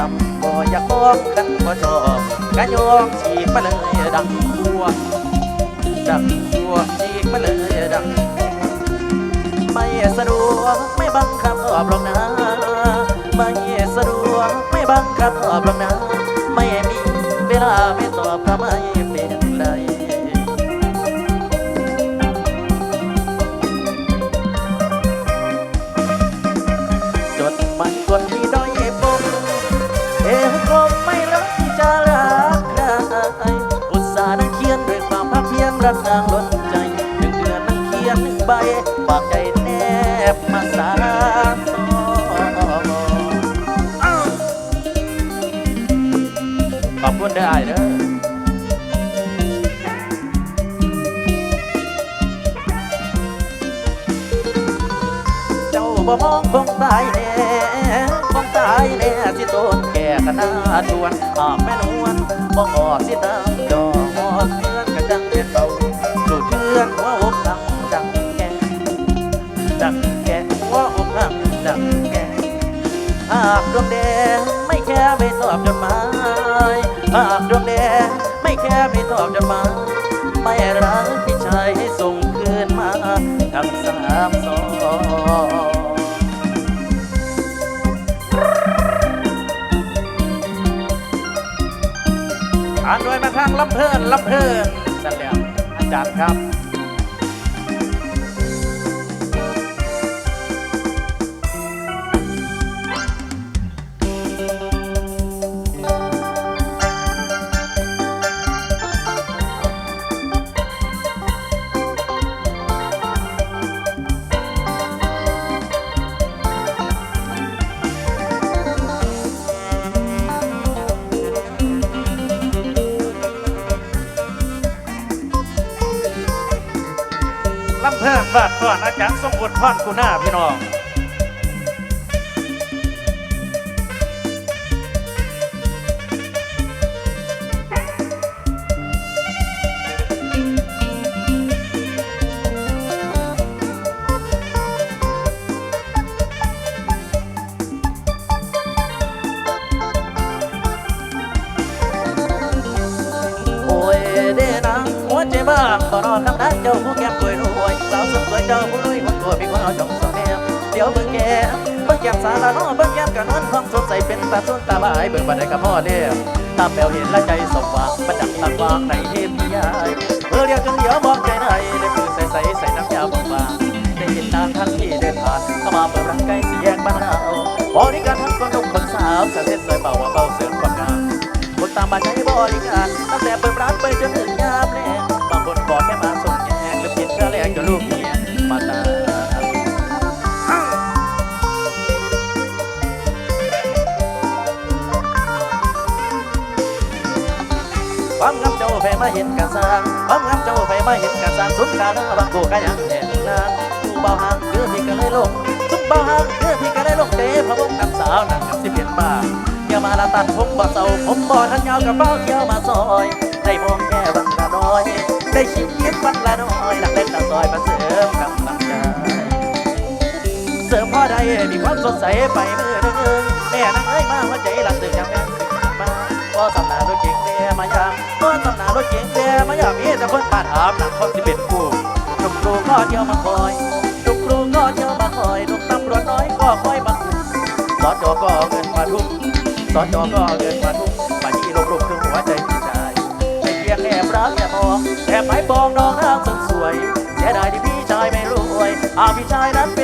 จำบ่อยากบอกกันบ่ชอบกะยอกฉีกมาเลยดังบัวดังบัวฉีกมาเลยดัง ไม่สะดวกไม่บังคับหรอกนะไม่สะดวกไม่บังคับหรอกนะไม่มีเวลาไม่ตอบก็ไมเป็นไรจดมันคนที่ด้ บ่มองคงตายแน่คงตายแน่สิโตนแก่ขนาดวนอาแม่นวลบ่ออกสิตามดอกหอดเพื่อนกะจังเป็นเบาสู่เพื่อนหัวอกหักดังแก่ดังแก่หัวอกหักดังแก่หากดวงแดงไม่แค่ไม่ตอบจดหมายหากดวงแดงไม่แค่ไม่ตอบจดหมายไม่รักพี่ชายให้ส่งคืนมาทั้งสามางลำเพลินลำเพลินนั่นแล้วอาจารย์ครับ ย์ทรงบุญพรกุณาพี่น้อง ตาสุนตาบายเบิ่งบันไดกับพ่อเลี้ยตาแปลวเห็นละใจสมหวังประดับตางวางในเทพนิยายเมื่อเรียกจนเดียวบอกใจในได้มือใสใสใส่น้ำยาบางๆได้เห็นนางทั้งที่เดินผ่านเข้ามาเปิดรักใกล้สี่แยกบ้านเราบริการทั้งคนหนุ่มคนสาวสาวเส้นสวยเบาว่าเบาเสริมความงามคนตามมาใช้บริการตั้งแต่เปิดร้านไปจนถึงยามแลง ความงามเจ้าแฟมาเห็นกันสร้างความงามเจ้าแฟมาเห็นกันสร้างสุนทราหน้าบางกูก็ยังแน่นานผู้เบาหางคือพี่ก็เลยลงสุนเบาหางคือพี่ก็เลยลงเตะพระวงกับสาวนั่งกับสิเปลี่ยนบ้าเที่ยวมาละตัดผมบ่เศร้าผมบ่ทันยาวกับเป้าเที่ยวมาซอยได้มองแค่วันละน้อย ได้ชิมยิ้มวันละน้อยหลักเล็กตาซอยมาเสริมกำลังใจเสริมพ่อใดมีความสดใสไปมือนึงแม่นั่งเอ้ยมาหัวใจหลับตื่นยังแม่ ตื่นมาพ่อสำนารถเก่งแม่มายามพ่อสำนารถเก่งแม่มายามมีแต่คนมาถามหนักคนที่เป็นผู้ลูกครูก็เที่ยวมาคอยลูกครูก็เที่ยวมาคอยลูกตำรวจน้อยก็คอยมาคุมสอจอก็เงินมาทุ่มสอจอก็เงินมาทุ่มปานี้ลงรูปคือหัวใจพี่ชายไม่เพียงแอบรักแอบมองแอบหมายปองน้องนางสนสวยเสียดายที่พี่ชายไม่รวยอาพี่ชายนั้นเป็น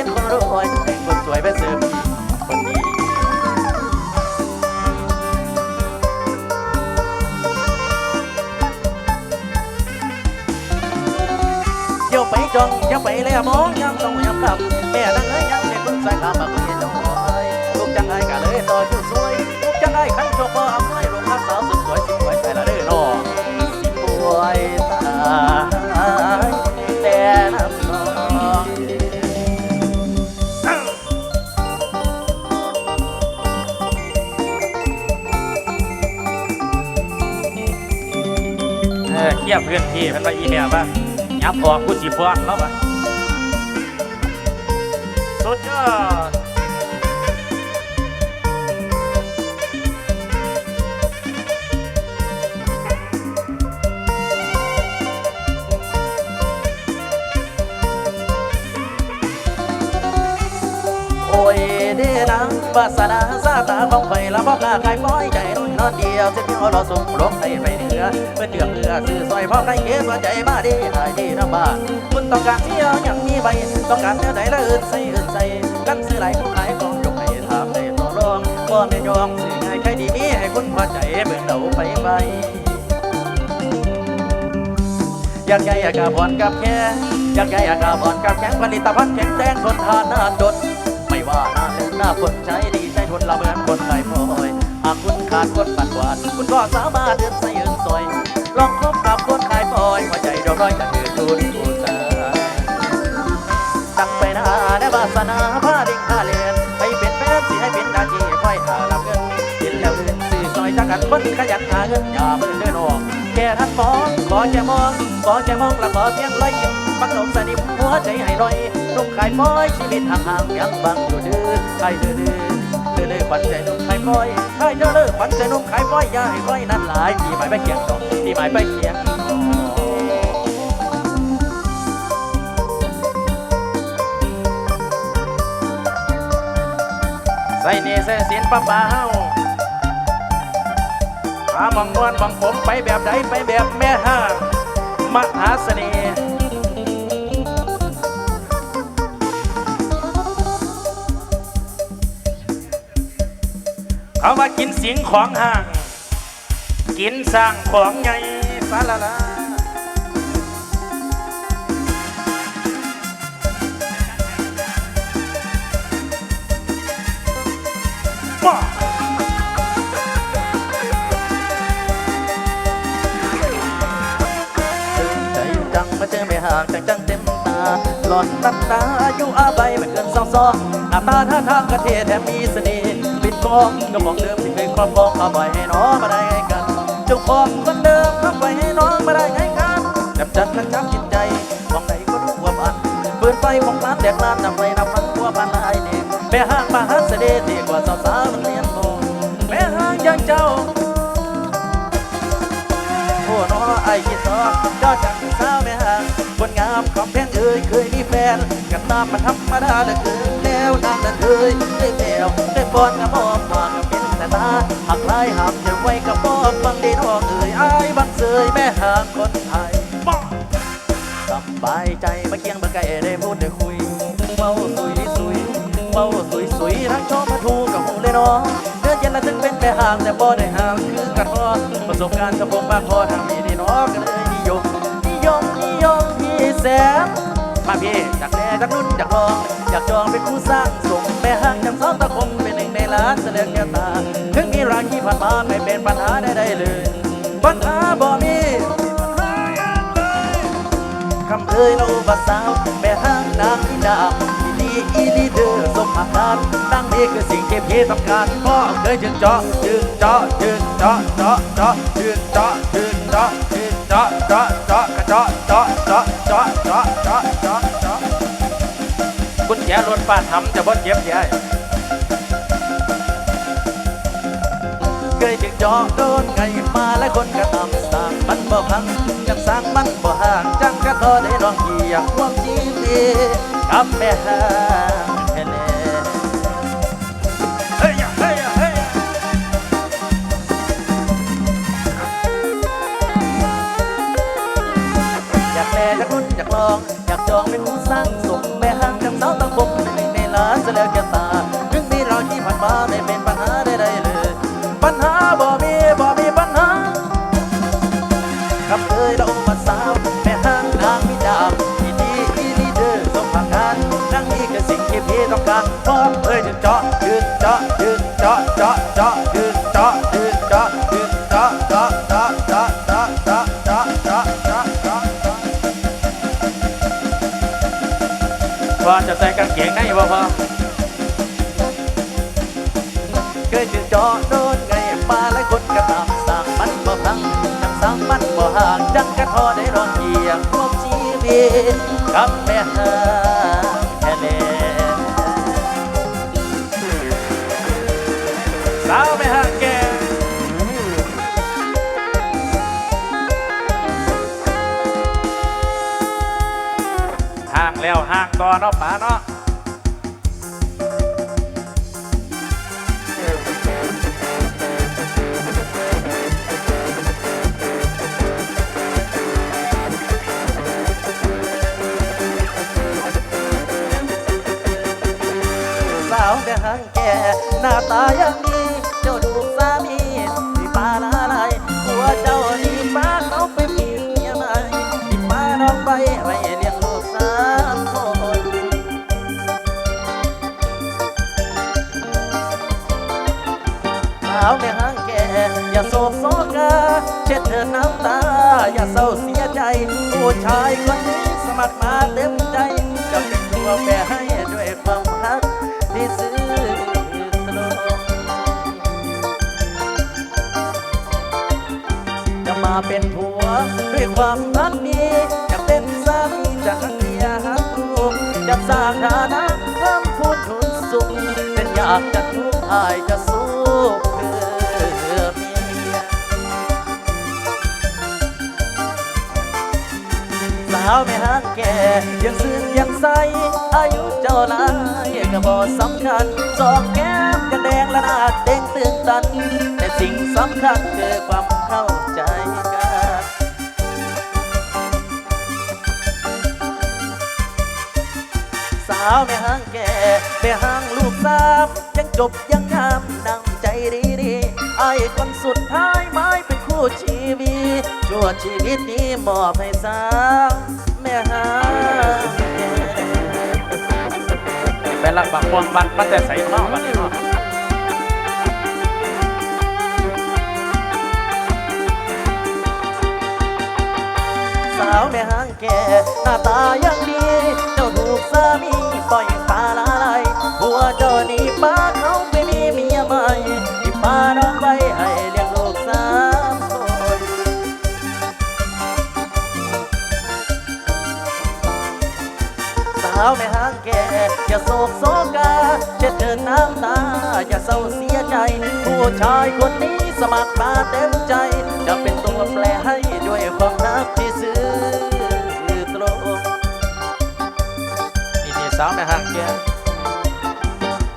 ไปแล้วมองยามต้องยามค่ำแม่นั่งเอ้ยยังเด็กคนใส่ข้ามมาคุยน้อยลูกจังไงกะเลยต่อผู้สวยลูกจังไงขันโชคบ่อำนวยลูกรักสาวสุดสวยสิสวยใส่ละเด้อน้องสิป่วยตายแต่น้ำนองเออเทียบเพื่อนพี่มันว่าอีเมียป่ะยับออกกูสิฟ้อนแล้วป่ะ โอ้ยเด้นังวาสนาซาตาของไฟละพ่อกาขายป้อยใจนอนนอนเดียวเสียเพียวรอส่งลงในไปเหนือเมื่อเจือเพื่อซื้อซอยพ่อไก่เกสว่าใจมาดีหายดีน้ำบ้านคุณต้องการเที่ยวยังมีไปต้องการเที่ยวไหนละอื่นใส่อื่นใส่ กันซื้อไหลของขายของยกให้ถามได้ต่อรองพ่อแม่ยอมซื้อง่ายใครดีมีให้คุณพอใจเบิ่งเดาไปไปอยากใหญ่อยากกาบอนกับแค่อยากใหญ่อยากกาบอนกับแข็งผลิตภัณฑ์แข็งแรงทนทานหน้าจด ไม่ว่าหน้าเล่นหน้าคนใช้ดีใช้ทนละเหมือนคนขายพลอยหากคุณขาดคนปัดกวาดคุณก็สามารถเดินใส่ยืนซอย ลองคบกับคนขายพลอยหัวใจเรียบร้อยจะยืนทุนผู้ส องขอแค่มองและขอเพียงรอยยิ้มบังลงสนิมหัวใจให้หน่อยนุ่มขายม้อยชีวิตห่างๆยังบังอยู่ดื้อไอ้ดื้อดื้อเธอเลยฝันใจนุ่มขายม้อยให้เธอเลิกฝันใจนุ่มขายม้อยอย่าให้ค่อยนั่นหลายที่หมายไปเคียงดอกที่หมายไปเคียงดอกใส่เนใส่เสียนป้าป้าเฮาหาบังนวลบังผมไปแบบใดไปแบบแม่ห้าง มหาเสน่ห์เขามากินเสียงของห้าง กินสร้างของไงสาลาลาบ้า ห่างจังจังเต็มตา หลอนน้ำตาอายุอาใบไม่เกินสองสองหน้าตาท่าทางกระเทแถมมีเสน่ห์ปิดกองก็มองเดิมที่เคยครอบครองเอาไว้ให้น้องมาได้ไงกันเจ้าของคนเดิมทำไว้ให้น้องมาได้ไงกันจับจัดทั้งจับจิตใจมองไหนก็รู้ว่ามันเปิดไฟของร้านแดกร้านนำไปนำมันทั่วบ้านไอ้เด็กแม่ห้างมาหาเสด็จดีกว่าสาวสาวๆโรงเรียนโตแม่ห้างยังเจ้าโอ้น้อไอ้คิดต่อยอดจากสาวแม่ห่าง คนงามของแพงเอ่ยเคยมีแฟน กันตามมาธรรมดาเหลือเกินแล้วนางนั้นเคยได้แมวได้ปอนกับมอบมากับเป็นแต่ตาหักลายห้ามจะไว้กับมอบฟังดีน้องเอ่ยไอ้ายบังเสยแม่ห่างคนไทยบ้าสบายใจมาเคียงเบอร์ไก่ได้พูดได้คุยเมาสุยสุยเมาสุยสุยทั้งชอบมาทูกับหูเลยเนาะเนื้อเย็นและถึงเป็นแม่ห่างแต่บ่ได้ห่างคือกันพอประสบการณ์กับผมมากพอทางนี้นี่เนาะก็เลยนิยมนิยมนิยมพี่ แสนมาพี่จากแน่จากนุ่นจากรอง อยากจองเป็นผู้สร้างส่งแม่ห้างจำซ้อมตะคงเป็นหนึ่งในล้านเสลือแก้วตา ถึงมีราคีผ่านมาไม่เป็นปัญหาใดๆเลย ปัญหาบ่มีคำเอ่ยเราบัดสาวแม่ห้างนางนิดาอีลีอีลีเดอร์สมอาการดังนี้คือสิ่งที่พี่ต้องการพ่อเคยจึงเจาะจึงเจาะจึงเจาะเจาะเจาะจึงเจาะจึงเจาะจึงเจาะ กุญแจรถป้าทำจะบ่เจ็บยายเคยจึงจาะโดนไงมาและคนก็ตามสร้างมันบ่พังยังสร้างมันบ่ห่างจังกระทอได้ลองเหยียบความชีวิตกับแม่ห่างแค่แน่เฮ้ยเฮ้ยเฮ้ยอยากแลอยากรุ่นอยากลอง อยากจองเป็นผู้สร้าง นเสียแล้วแกตาถึงมีเราที่ผ่านมาไม่เป็นปัญหาใดๆเลย ปัญหาบ่มีบ่มีปัญหาคำเคยเรามาสาวแม่ห้างนางมิดามอีดีอีลีเดอร์สมผักการนั่งนี่คือสิ่งที่พี่ต้องการพร้อมเอ้ยจึงเจาะจึงเจาะจึงเจาะเจาะเจาะจึงเจาะจึงเจาะจึงเจาะเจาะเจาะเจาะเจาะเจาะเจาะเจาะเจาะเจาะเจาะว่าจะใส่กางเกงในบ่พอ เคยจึงเจาะโดนไงมาหลายคนก็ตามสั่งมันบ่พังจังสั่งมันบ่ห่างจังกระทอได้รองเกียงความชีวิตกับแม่หางแค่แน่สาวไม่ห่างแกห่างแล้วห่างต่อเนาะป๋าเนาะ หน้าตายังดีเจ้าดูสามีที่ปาลาลายหัวเจ้านี่ป้าเขาไปมีเมียใหม่ที่ป้าน้องไปไว้เลี้ยงลูกสามคนสาวในห้างแก่อย่าโศกโศกาเช็ดเธอน้ำตา อย่าเศร้าเสียใจ ผู้ชายคนนี้สมัครมาเต็มใจจะเป็นตัวแปรให้ เป็นผัว ด้วยความรักดีจะเป็นสามีจะหักเมียหักลูกจะสร้างฐานะเพิ่มพูนทุนสุขเป็นอยากจะทุกข์อายจะสู้เพื่อเมียสาวไม่ห่างแก่ยังซื่นยังใสอายุเจ้าหลายก็บ่สำคัญสองแก้มยังแดงและหน้าเด้งตื่นตัน แต่สิ่งสำคัญคือความเข้าใจาวไม่ห่างแก่ไม่ห่างลูกสามยังจบยังงามดังใจดีดีไอ้คนสุดท้ายไม้เป็นคู่ชีวิตชั่วชีวิตนี้มอบให้สาวแม่ห่างแก่ไปรักบักพวงบันมันแต่ใส่เนาะบัดนี้เนาะสาวแม่ห่างแก่หน้าตายังดี เจ้าถูกสามีาวไม่ห่างแก่ อย่าโศกโศกาเช็ดเธอน้ำตา อย่าเศร้าเสียใจ ผู้ชายคนนี้สมัครมาเต็มใจ จะเป็นตัวแปรให้ด้วยความรักที่ซื่อตรงนี่นี่สาวแม่ห่างแก่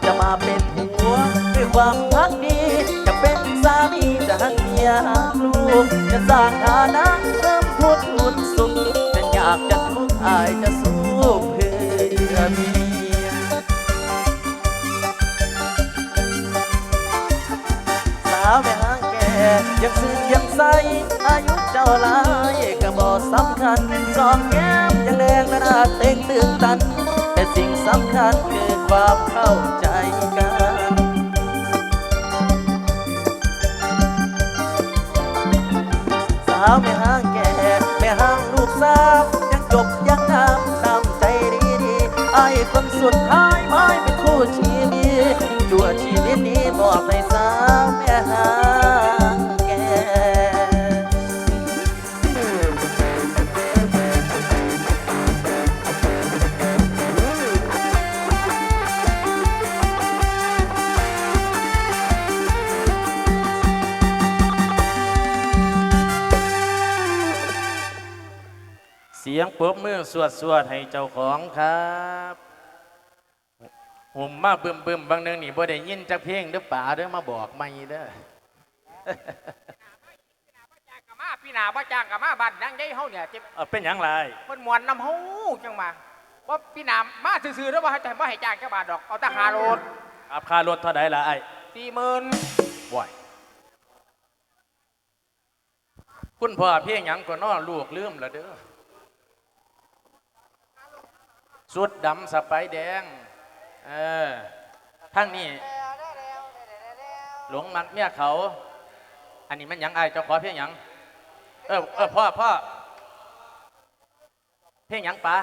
จะมาเป็นผัวด้วยความพักดีจะเป็นสามีจะหักเมียหักลูกจะสร้างฐานะเพิ่มพูดอุ่นสุขจะอยากจะทุกข์อายจะสู้เพื่อ เมียสาวแม่หางแก่ยังซื้อยังใสอายุเจ้าหลายก็บ่สำคัญสองแก้มยังแดงและหน้าเต่งตื่นตัน แต่สิ่งสำคัญคือความเข้าใจ คนสุดท้ายไม่เป็นคู่ชีวิตชั่วชีวิตนี้มอบให้สาวแม่หาแกเสียงปรบมือสวดสวดให้เจ้าของครับ หุ่มมาบึมบึมบางเนืองนี่บ่ได้ยินจักเพลงเด้อป่าเด้อมาบอกไม่เด้อจ้างกับมาพี่นาว่าจ้างกับมาบ้านนางใหญ่เฮาเนี่ยเจ็บเออเป็นหยังไรเพิ่นมวนนำเฮาจังมาว่าพี่นามาซื่อๆแล้วว่าให้แต่บ่ให้จ้างแค่บาทดอกเอาแตาคาโรดอับค่ารถเท่าใดล่ะไอ้40,000บ่อยคุณพ่อเพลงหยังก็น้อลูกลืมละเด้อสุดดำสไปแดง เออทั้งนี้หลงมักเมียเขา อันนี้มันหยังไอายเจ้าขอเพียงหยัง เออเออพ่อพ่อเพียงหยังปะ